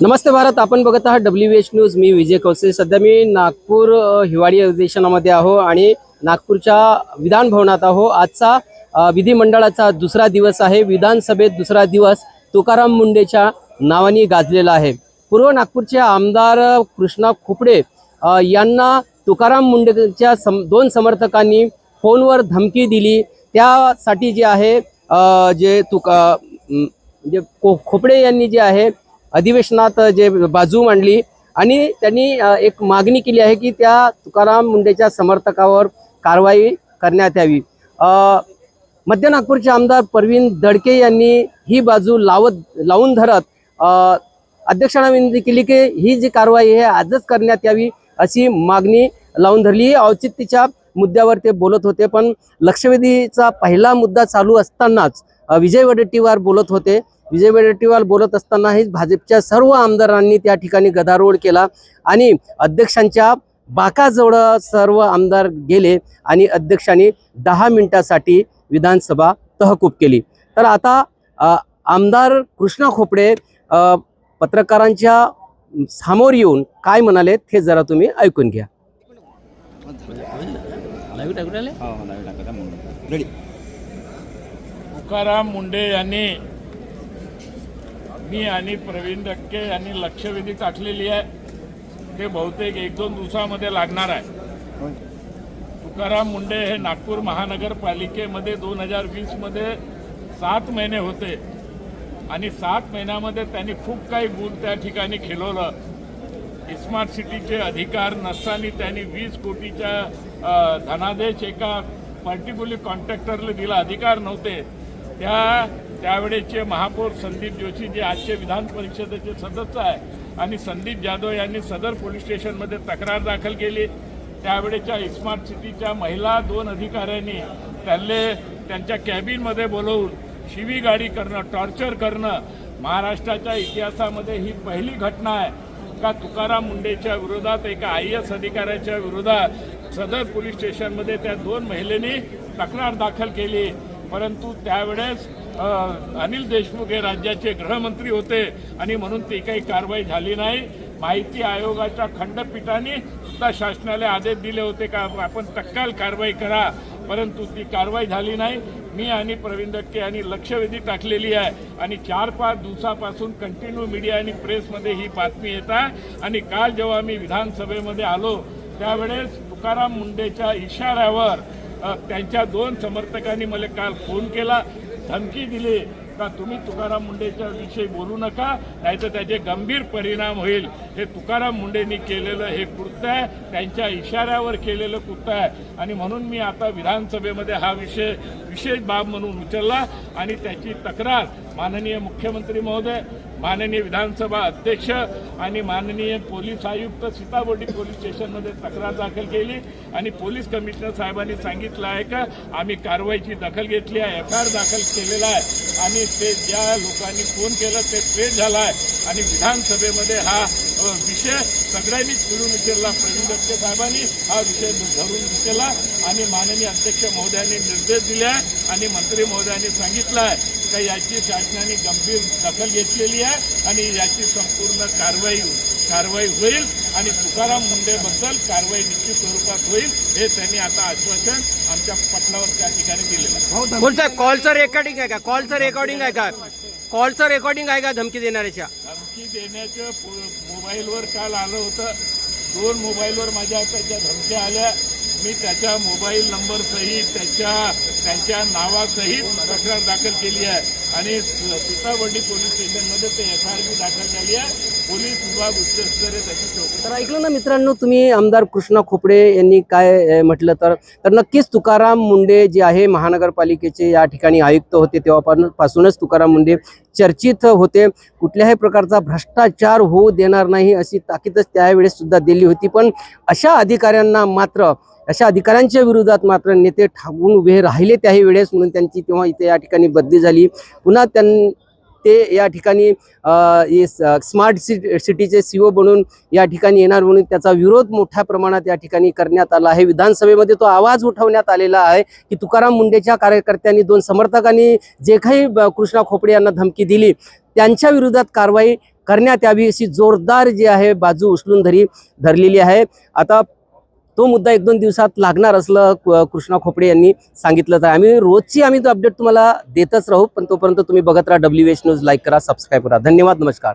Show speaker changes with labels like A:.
A: नमस्ते भारत आपण बघत आहात डब्ल्यू एच न्यूज मी विजय कौसे. सध्या मी नागपूर हिवाळी अधिवेशनामध्ये आहो आणि नागपूरच्या विधान भवनात आहो. आजचा विधिमंडळाचा दुसरा दिवस आहे. विधानसभेत दुसरा दिवस तुकाराम मुंडेच्या नावाने गाजलेला आहे. पूर्व नागपूरचे आमदार कृष्णा खोपडे यांना तुकाराम मुंडेच्या सम दोन समर्थकांनी फोनवर धमकी दिली. त्यासाठी जे आहे जे तुका जे म्हणजे खो खोपडे यांनी जे आहे अधिवेशनात जे बाजू मांडली आणि त्यांनी एक मागणी केली आहे की त्या तुकाराम मुंडेच्या समर्थकावर कारवाई करण्यात यावी. मध्य नागपूरचे आमदार परवीन दडके यांनी ही बाजू लावत लावून धरत अध्यक्षांना विनंती केली की ही जी कारवाई आहे आजच करण्यात यावी अशी मागणी लावून धरली. औचित्यच्या मुद्द्यावर ते बोलत होते पण लक्षवेधीचा पहिला मुद्दा चालू असतानाच विजय वडेट्टीवार बोलत होते. विजय वडेट्टीवार बोलत असतानाही भाजपच्या सर्व आमदारांनी त्या ठिकाणी गदारोळ केला आणि अध्यक्षांच्या बाकाजवळ सर्व आमदार गेले आणि अध्यक्षांनी दहा मिनिटासाठी विधानसभा तहकूब केली. तर आता आमदार कृष्णा खोपडे पत्रकारांच्या समोर येऊन काय म्हणाले ते जरा तुम्ही ऐकून घ्या.
B: तुकाराम मुंडे यांनी मी आणि प्रवीण दक्के यांनी लक्षवेधी टाकलेली आहे. ते बहुतेक एक दोन दिवसामध्ये लागणार आहे. तुकाराम मुंडे हे नागपूर महानगरपालिकेमध्ये दोन हजार वीसमध्ये सात महिने होते. आणि सात महिन्यामध्ये त्यांनी खूप काही गुण त्या ठिकाणी खेळवलं. स्मार्ट सिटीचे अधिकार नसताना त्यांनी वीस कोटीच्या धनादेश एका पर्टिक्युलर कॉन्ट्रॅक्टरला दिला. अधिकार नव्हते. त्या त्यावेळेचे महापौर संदीप जोशी जे आजचे विधान परिषदेचे सदस्य आहे आणि संदीप जाधव यांनी सदर पोलीस स्टेशनमध्ये तक्रार दाखल केली. त्यावेळेच्या स्मार्ट सिटीच्या महिला दोन अधिकाऱ्यांनी त्यांना त्यांच्या कॅबिनमध्ये बोलवून शिवीगाडी करणं टॉर्चर करणं महाराष्ट्राच्या इतिहासामध्ये ही पहिली घटना आहे. का तुकाराम मुंडेच्या विरोधात एका आय एस अधिकाऱ्याच्या विरोधात सदर पोलीस स्टेशनमध्ये त्या दोन महिलेनी तक्रार दाखल केली. परंतु त्यावेळेस अनिल देशमुख हे राज्याचे गृहमंत्री होते आणि म्हणून ती काही कारवाई झाली नाही. माहिती आयोगाच्या खंडपीठाने सुद्धा शासनाला आदेश दिले होते का आपण तत्काल कारवाई करा परंतु ती कारवाई झाली नाही. मी आणि प्रवीण दक्के यांनी लक्षवेधी टाकलेली आहे आणि चार पाच दिवसापासून कंटिन्यू मीडिया आणि प्रेसमध्ये ही बातमी येत आहे. आणि काल जेव्हा मी विधानसभेमध्ये आलो त्यावेळेस तुकाराम मुंडेच्या इशाऱ्यावर त्यांच्या दोन समर्थकांनी मला काल फोन केला. धमकी दिली. का तुम्ही तुकाराम मुंडेच्या विषयी बोलू नका? नाहीतर त्याचे गंभीर परिणाम होईल. हे तुकाराम मुंडेंनी केलेलं हे कृत्य आहे. त्यांच्या इशाऱ्यावर केलेलं कृत्य आहे. आणि म्हणून मी आता विधानसभेमध्ये हा विषय विशेष बाब म्हणून उचलला आणि त्याची तक्रार माननीय मुख्यमंत्री महोदय माननीय विधानसभा अध्यक्ष आणि माननीय पोलीस आयुक्त सीताबोर्डी पोलीस स्टेशनमध्ये तक्रार दाखल केली आणि पोलीस कमिशनर साहेबांनी सांगितलं आहे का आम्ही कारवाईची दखल घेतली आहे एफ आय आर दाखल केलेला आहे आणि ते ज्या लोकांनी फोन केलं ते ट्रेस झाला आहे. आणि विधानसभेमध्ये हा विषय सगळ्यांनीच फिरून उचलला. प्रवीण दत्ते साहेबांनी हा विषय धरून उचलला आणि माननीय अध्यक्ष महोदयांनी निर्देश दिले आहे आणि मंत्री महोदयांनी सांगितलं आहे का याची शासनाने गंभीर दखल घेतलेली आहे आणि याची संपूर्ण कारवाई कारवाई होईल आणि तुकाराम मुंडेबद्दल कारवाई निश्चित स्वरूपात होईल हे त्यांनी आता आश्वासन आमच्या पटलावर त्या ठिकाणी दिलेलं आहे.
A: कोणतं? कॉलचं रेकॉर्डिंग आहे का? कॉलचं रेकॉर्डिंग आहे का? कॉलचं रेकॉर्डिंग आहे का धमकी देणाऱ्याच्या?
B: धमकी देण्याचं मोबाईलवर काल आलं होतं. दोन मोबाईलवर माझ्या त्याच्या धमक्या आल्या. मी त्याच्या मोबाईल नंबरसहित त्याच्या त्यांच्या नावासहित तक्रार दाखल केली आहे. आणि सीताबर्डी पोलीस स्टेशनमध्ये ते एफ आय दाखल झाली आहे. पोलीस विभाग उच्चस्तरीय त्याची चौकशी
A: तर ऐकलं ना मित्रांनो तुम्ही आमदार कृष्णा खोपडे यांनी काय म्हटलं तर तर नक्कीच तुकाराम मुंडे जे आहे महानगरपालिकेचे या ठिकाणी आयुक्त होते तेव्हापासून पासूनच तुकाराम मुंडे चर्चित होते. कुठल्याही प्रकारचा भ्रष्टाचार होऊ देणार नाही अशी ताकीदच त्यावेळेस सुद्धा दिली होती. पण अशा अधिकाऱ्यांना मात्र अशा अधिकाऱ्यांच्या विरोधात मात्र नेते ठाकून उभे राहिले त्याही वेळेस म्हणून त्यांची तेव्हा इथे या ठिकाणी बदली झाली. पुन्हा त्यां ते या ठिकाणी स्मार्ट सिटी सिटीचे सीओ बनून या ठिकाणी येणार म्हणून त्याचा विरोध मोठ्या प्रमाणात या ठिकाणी करण्यात आला आहे. विधानसभेमध्ये तो आवाज उठवण्यात आलेला आहे की तुकाराम मुंडेच्या कार्यकर्त्यांनी दोन समर्थकांनी जे काही कृष्णा खोपडे यांना धमकी दिली त्यांच्या विरोधात कारवाई करण्यात यावी अशी जोरदार जी आहे बाजू उचलून धरी धरलेली आहे. आता तो मुद्दा एक दोन दिवसात लागणार असलं कृष्णा खोपडे यांनी सांगितलं तर. आम्ही रोजची आम्ही तो अपडेट तुम्हाला देतच राहू पण तोपर्यंत तुम्ही बघत राहा डब्ल्यू न्यूज लाईक करा सबस्क्राईब करा. धन्यवाद नमस्कार.